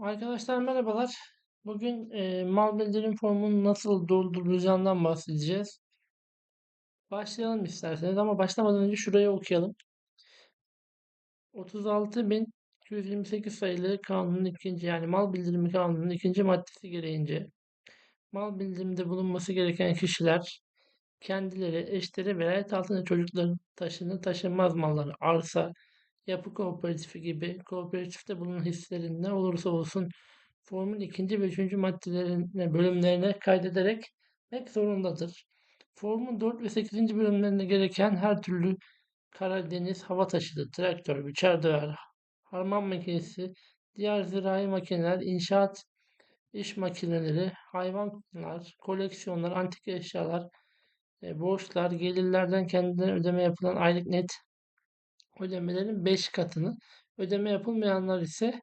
Arkadaşlar merhabalar. Bugün e, mal bildirim formunu nasıl doldurulacağından bahsedeceğiz. Başlayalım isterseniz ama başlamadan önce şurayı okuyalım. 36.228 sayılı kanunun ikinci yani mal bildirimi kanunun ikinci maddesi gereğince mal bildirimde bulunması gereken kişiler kendileri, eşleri velayet altında çocukların taşını taşınmaz malları, arsa, yapı kooperatifi gibi kooperatifte bulunan hislerin ne olursa olsun formun ikinci ve üçüncü maddelerine, bölümlerine kaydederek mek zorundadır. Formun 4 ve 8. bölümlerinde gereken her türlü kara, deniz, hava taşıtı, traktör, biçer döver, harman makinesi, diğer zirai makineler, inşaat iş makineleri, hayvanlar, koleksiyonlar, antik eşyalar, e, borçlar, gelirlerden kendilerine ödeme yapılan aylık net ödemelerin 5 katını, ödeme yapılmayanlar ise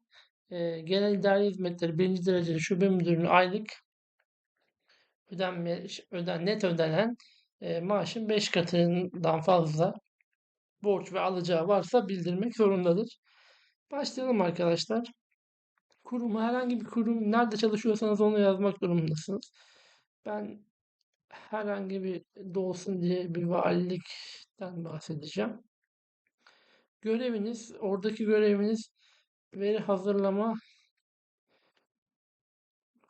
e, genel idari hizmetleri 1. dereceli şube müdürünün aylık ödenme, öden, net ödenen e, maaşın 5 katından fazla borç ve alacağı varsa bildirmek zorundadır. Başlayalım arkadaşlar. Kurumu herhangi bir kurum nerede çalışıyorsanız onu yazmak durumundasınız. Ben herhangi bir dolsun diye bir valilikten bahsedeceğim. Göreviniz, oradaki göreviniz veri hazırlama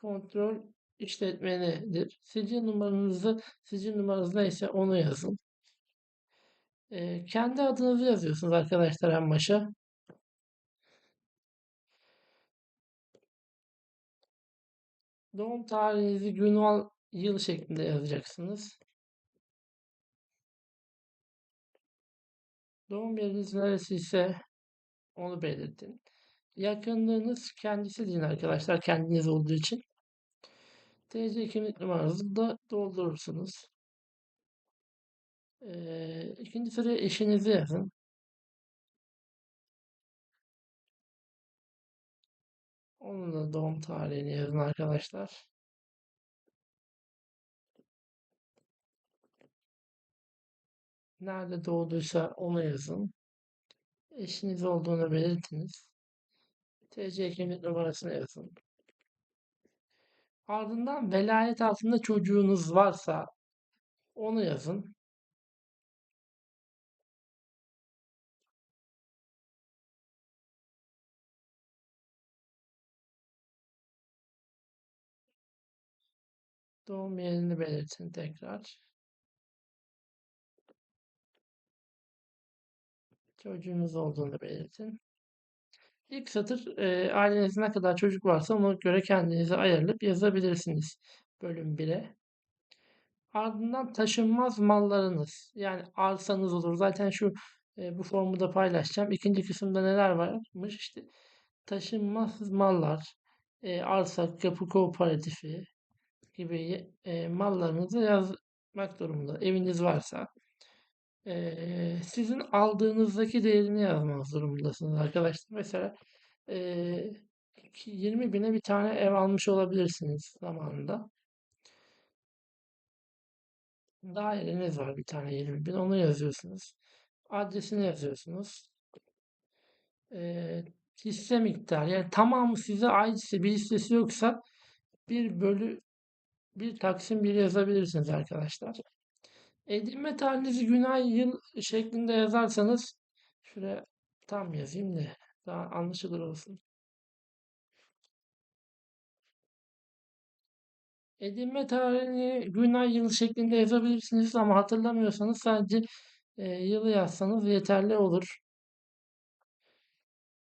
kontrol işletmenidir. Sicil numaranızı, sicil numaranız neyse onu yazın. Ee, kendi adınızı yazıyorsunuz arkadaşlar en başa. Doğum tarihinizi gün, yıl şeklinde yazacaksınız. Doğum yeriniz neresi ise onu belirtin. Yakınlığınız kendisi deyin arkadaşlar kendiniz olduğu için. TC kimlik numaranızı da doldurursunuz. Ee, ikinci sıraya eşinizi yazın. Onun da doğum tarihini yazın arkadaşlar. Nerede doğduysa onu yazın. Eşiniz olduğunu belirtiniz. TC kimlik numarasını yazın. Ardından velayet altında çocuğunuz varsa onu yazın. Doğum yerini belirtin tekrar. Çocuğunuz olduğunu belirtin. İlk satır e, ailenizde ne kadar çocuk varsa ona göre kendinize ayarlayıp yazabilirsiniz. Bölüm 1'e. Ardından taşınmaz mallarınız yani arsanız olur. Zaten şu e, bu formu da paylaşacağım. İkinci kısımda neler varmış? İşte taşınmaz mallar, e, arsa, kapı kooperatifi gibi e, mallarınızı yazmak durumunda. Eviniz varsa e, sizin aldığınızdaki değerini yazmak durumundasınız arkadaşlar. Mesela e, 20 bine bir tane ev almış olabilirsiniz zamanında. Daireniz var bir tane 20 bin onu yazıyorsunuz. Adresini yazıyorsunuz. E, hisse miktarı yani tamamı size aitse bir hissesi yoksa bir bölü bir taksim bir yazabilirsiniz arkadaşlar. Edinme tarihinizi gün ay yıl şeklinde yazarsanız şuraya tam yazayım da daha anlaşılır olsun. Edinme tarihini gün ay yıl şeklinde yazabilirsiniz ama hatırlamıyorsanız sadece e, yılı yazsanız yeterli olur.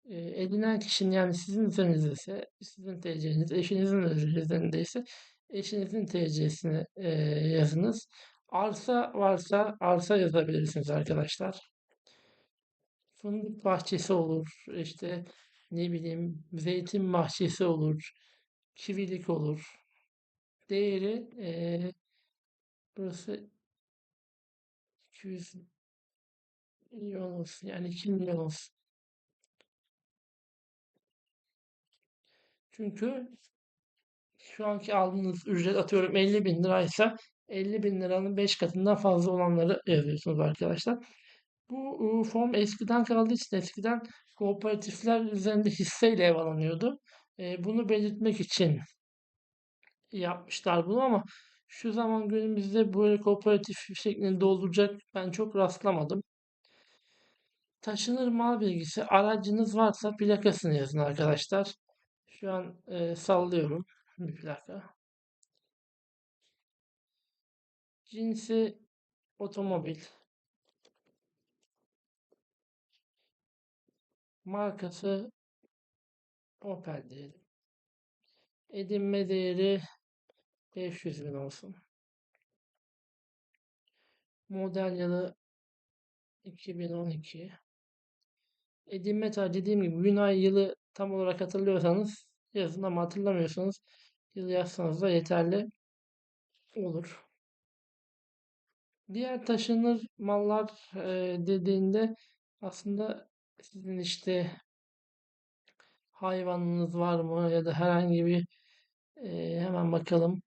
E, edinen kişinin yani sizin üzerinizde ise sizin TC'niz, eşinizin üzerinde ise eşinizin TC'sini e, yazınız. Arsa varsa arsa yazabilirsiniz arkadaşlar. Fındık bahçesi olur. işte ne bileyim zeytin bahçesi olur. Kivilik olur. Değeri ee, burası 200 milyon olsun. Yani 2 milyon olsun. Çünkü şu anki aldığınız ücret atıyorum 50 bin liraysa 50 bin liranın 5 katından fazla olanları yazıyorsunuz arkadaşlar. Bu form eskiden kaldığı için eskiden kooperatifler üzerinde hisseyle ev alınıyordu. E, bunu belirtmek için yapmışlar bunu ama şu zaman günümüzde böyle kooperatif şeklinde dolduracak ben çok rastlamadım. Taşınır mal bilgisi aracınız varsa plakasını yazın arkadaşlar. Şu an e, sallıyorum bir plaka. Cinsi otomobil. Markası Opel diyelim. Edinme değeri 500 bin olsun. Model yılı 2012. Edinme tarihi dediğim gibi gün ay yılı tam olarak hatırlıyorsanız yazın ama hatırlamıyorsanız yıl yazsanız da yeterli olur. Diğer taşınır mallar e, dediğinde aslında sizin işte hayvanınız var mı ya da herhangi bir e, hemen bakalım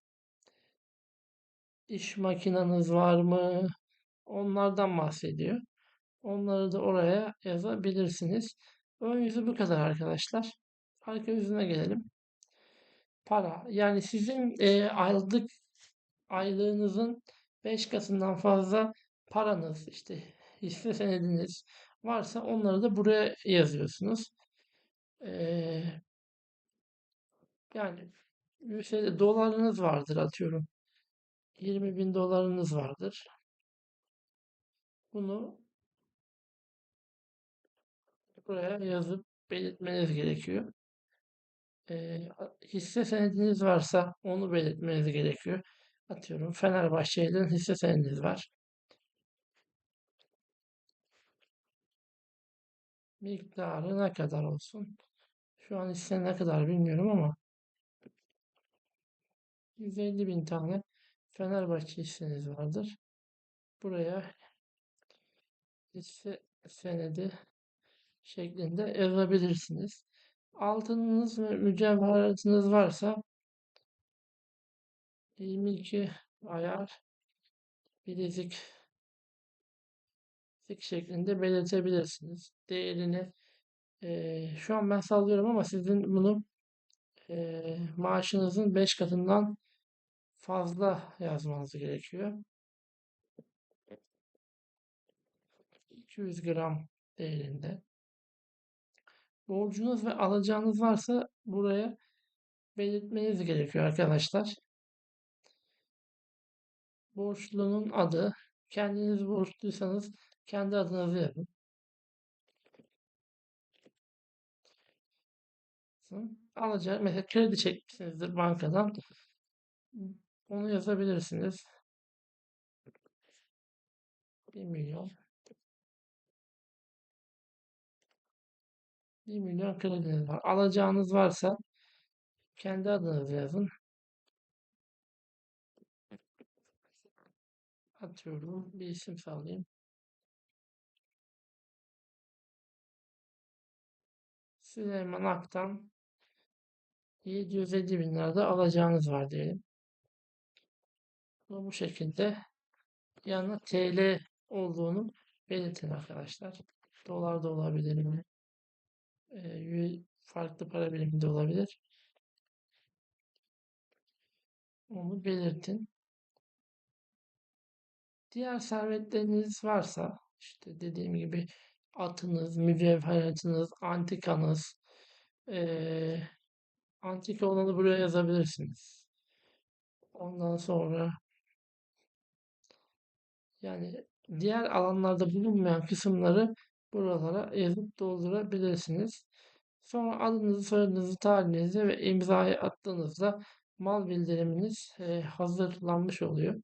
iş makineniz var mı onlardan bahsediyor. Onları da oraya yazabilirsiniz. Ön yüzü bu kadar arkadaşlar. Arka yüzüne gelelim. Para. Yani sizin e, aylık aylığınızın 5 katından fazla paranız işte hisse senediniz varsa onları da buraya yazıyorsunuz. Ee, yani mesela dolarınız vardır atıyorum. 20 bin dolarınız vardır. Bunu buraya yazıp belirtmeniz gerekiyor. Ee, hisse senediniz varsa onu belirtmeniz gerekiyor. Atıyorum Fenerbahçe'nin hisse senediniz var. Miktarı ne kadar olsun? Şu an hisse ne kadar bilmiyorum ama 150 bin tane Fenerbahçe hisseniz vardır. Buraya hisse senedi şeklinde yazabilirsiniz. Altınınız ve mücevheratınız varsa 22 ayar bilezik şeklinde belirtebilirsiniz. Değerini e, şu an ben sallıyorum ama sizin bunu e, maaşınızın 5 katından fazla yazmanız gerekiyor. 200 gram değerinde. Borcunuz ve alacağınız varsa buraya belirtmeniz gerekiyor arkadaşlar. Borçlunun adı, kendiniz borçluysanız kendi adınızı yazın. Alacak, mesela kredi çekmişsinizdir bankadan. Onu yazabilirsiniz. 1 milyon. 1 milyon krediniz var. Alacağınız varsa kendi adınızı yazın. Atıyorum. Bir isim sallayayım. Süleyman Ak'tan 750 bin lirada alacağınız var diyelim. Bu şekilde yanına TL olduğunu belirtin arkadaşlar. Dolar da olabilir mi? Ee, farklı para birimi de olabilir. Onu belirtin. Diğer servetleriniz varsa işte dediğim gibi atınız, mücevheratınız, antikanız, ee, antika olanı buraya yazabilirsiniz. Ondan sonra yani diğer alanlarda bulunmayan kısımları buralara yazıp doldurabilirsiniz. Sonra adınızı, soyadınızı, tarihinizi ve imzayı attığınızda mal bildiriminiz e, hazırlanmış oluyor.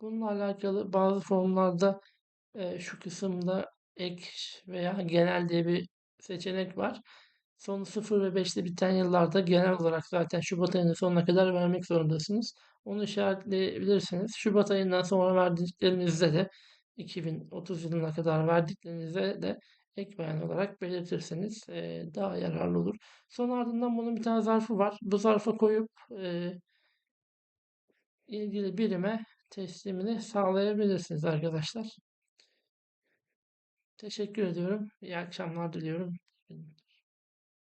Bununla alakalı bazı formlarda e, şu kısımda ek veya genel diye bir seçenek var. Sonu 0 ve 5'te biten yıllarda genel olarak zaten Şubat ayının sonuna kadar vermek zorundasınız. Onu işaretleyebilirsiniz. Şubat ayından sonra verdiklerinizde de 2030 yılına kadar verdiklerinizde de ek beyan olarak belirtirseniz e, daha yararlı olur. Son ardından bunun bir tane zarfı var. Bu zarfa koyup e, ilgili birime teslimini sağlayabilirsiniz arkadaşlar. Teşekkür ediyorum. İyi akşamlar diliyorum.